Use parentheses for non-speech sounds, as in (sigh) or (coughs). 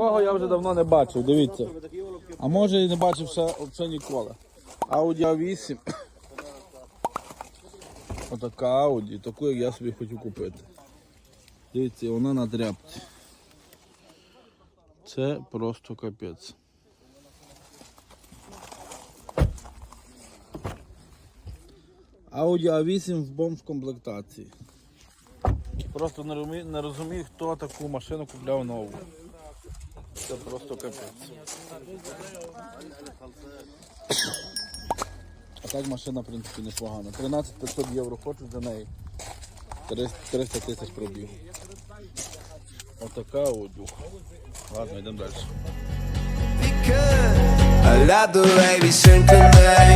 Такого я вже давно не бачив, дивіться. А може і не бачив ще, ще ніколи. Audi (coughs) A8. Отака Audi, таку як я собі хотів купити. Дивіться, вона на тряпці. Це просто капець. Audi A8 в бомж комплектації. Просто не розумію, хто таку машину купляв нову. Це просто капець. А так машина, в принципі, непогана. 13 500 євро хочуть за неї. 300 300 тисяч пробіг. Отака одюх. Ладно, йдемо далі. I love the way. We synchronize.